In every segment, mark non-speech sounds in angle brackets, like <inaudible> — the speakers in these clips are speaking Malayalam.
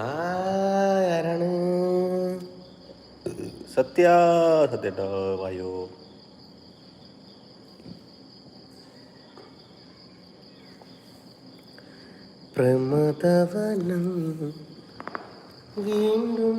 ആരാണ്? സത്യ സത്യട്ടോ വായോ. പ്രമദവനം വീണ്ടും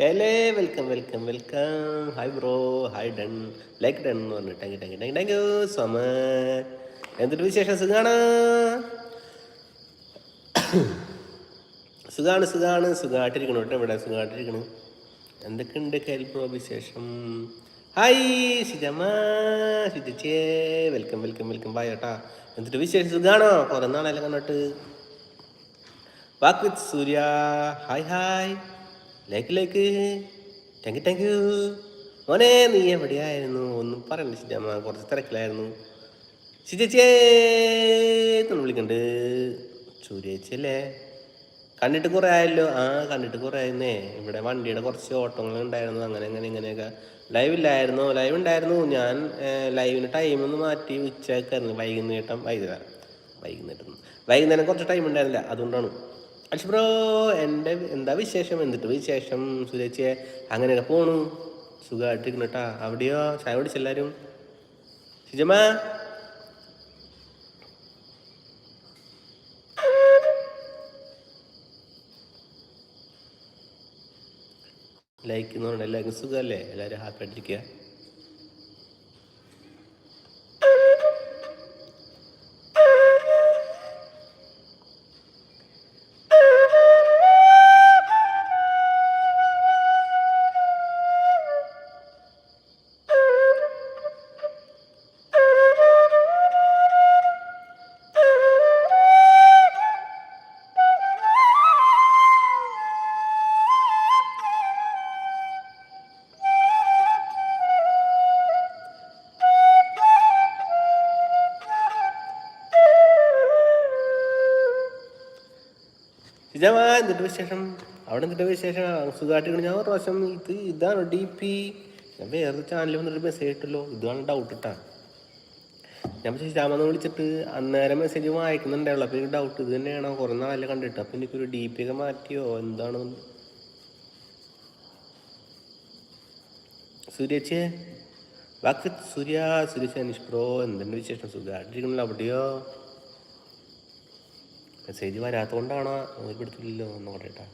കേലേ welcome welcome welcome. Hi bro hi done. Like done എന്ന് പറഞ്ഞു thank you thank you thank you thank you so എന്തൊരു വിശേഷം? സുഖാണ്? സുഖാണ് സുഖാണ് സുഖമായിട്ടിരിക്കണം കേട്ടോ ഇവിടെ സുഖമായിട്ടിരിക്കണം എന്തൊക്കെയുണ്ട് കേൽ ബ്രോ വിശേഷം? Hi Shijamma ഷിജച്ചേ. Welcome welcome welcome. Bye കേട്ടാ. എന്നിട്ട് വിശേഷം? സുഖാണോ? കുറേ നാളെല്ലാം കണ്ടിട്ട്. Walk with Surya. Hi hi like like thank you thank you മോനെ നീ എവിടെയായിരുന്നു? ഒന്നും പറയണ്ട ചിറ്റമ്മ കുറച്ച് തിരക്കിലായിരുന്നു. ശിജച്ചേന്ന് വിളിക്കണ്ട്. സൂര്യേച്ചല്ലേ കണ്ടിട്ട് കുറേ ആയല്ലോ? ആ കണ്ടിട്ട് കുറേ ആയിരുന്നേ ഇവിടെ വണ്ടിയുടെ കുറച്ച് ഓട്ടങ്ങൾ ഉണ്ടായിരുന്നു. അങ്ങനെ അങ്ങനെ ഇങ്ങനെയൊക്കെ. ലൈവ് ഇല്ലായിരുന്നു. ലൈവ് ഉണ്ടായിരുന്നു. ഞാൻ ലൈവിന് ടൈം ഒന്ന് മാറ്റി ഉച്ചക്കായിരുന്നു വൈകുന്നേരം വൈകുന്നേരം. വൈകുന്നേരം. വൈകുന്നേരം കുറച്ച് ടൈം ഉണ്ടായിരുന്നില്ല. അതുകൊണ്ടാണ്. അക്ഷ ബ്രോ എന്റെ എന്താ വിശേഷം? എന്നിട്ട് വിശേഷം? സുരേച്ചിയെ അങ്ങനെയൊക്കെ പോണു. സുഖമായിട്ടിരിക്കുന്നു കേട്ടാ അവിടെയോ? ചായ പിടിച്ചെല്ലാവരും ശിജമ്മ ലൈക്ക് എന്ന് പറഞ്ഞാൽ എല്ലാവർക്കും സുഖമല്ലേ എല്ലാവരും ഹാപ്പി ആയിട്ടിരിക്കുക ഇജാ എന്നിട്ട് വിശേഷം? അവിടെ എന്നിട്ട് വിശേഷം? സുഖമായിട്ട് ഞാൻ ഒരു പ്രാവശ്യം ഇത് ഇതാണ് ഡി പി ഞാൻ വേറെ ചാനലിൽ വന്നിട്ട് മെസ്സേജ് ഇട്ടല്ലോ. ഇതാണ് ഡൗട്ട് ഇട്ടാ ഞാൻ പക്ഷേ ശ്യാമെന്ന് വിളിച്ചിട്ട് അന്നേരം മെസ്സേജ് വായിക്കുന്നുണ്ടാവുള്ളൂ അപ്പോൾ എനിക്ക് ഡൗട്ട് ഇത് തന്നെയാണോ? കുറേ നാളെ കണ്ടിട്ട്. അപ്പോൾ എനിക്കൊരു ഡി പി ഒക്കെ മാറ്റിയോ? എന്താണ്? സൂര്യച്ചേ? വാക്ക് സൂര്യ സുരേഷ് അനീഷ് ബ്രോ എന്തുണ്ട് വിശേഷം? സുഖമായിട്ടിരിക്കണല്ലോ അവിടെയോ? മെസ്സേജ് വരാത്തതുകൊണ്ടാണോ ഒരു പിടുത്തില്ലല്ലോ എന്ന് പറയട്ടാ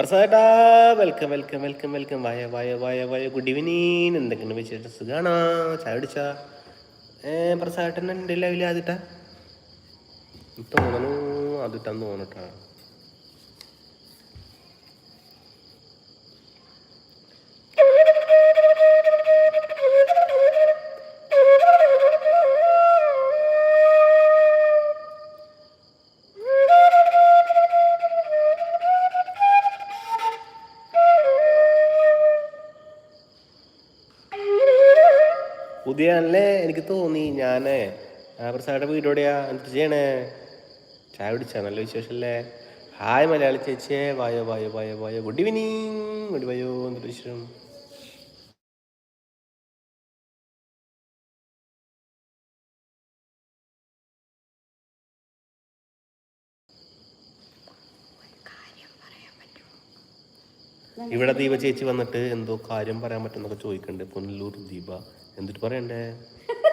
പ്രസാദേട്ടാ വെൽക്കം വെൽക്കം വെൽക്കം വെൽക്കം വയ വയ വയ വയ. ഗുഡ് ഈവനിങ് എന്തൊക്കെയാണ് വിശേഷം? സുഖാണോ? ചായ കുടിച്ചാ? ഏ പ്രസാദേട്ടൻ എന്റെ ലൈവിൽ ആദ്യട്ടാ? തോന്നണു ആദ്യട്ടാന്ന് തോന്നട്ടാ ബുദ്ധിയാണല്ലേ എനിക്ക് തോന്നി. ഞാൻ പ്രസാദയുടെ വീട് എവിടെയാ? എന്ത് ചെയ്യണേ? ചായ കുടിച്ചാ? നല്ല വിശേഷമല്ലേ ഹായ് മലയാളി ചേച്ചിയെ. വായോ വായോ വായോ വായോ. Good evening. ഗുഡ് വായോ എന്തൊരു വിശേഷം? ഇവിടെ ദീപ ചേച്ചി വന്നിട്ട് എന്തോ കാര്യം പറയാൻ പറ്റുന്നൊക്കെ ചോദിക്കണ്ടേ. പുനലൂർ ദീപ. എന്നിട്ട് പറയണ്ടേ? <laughs>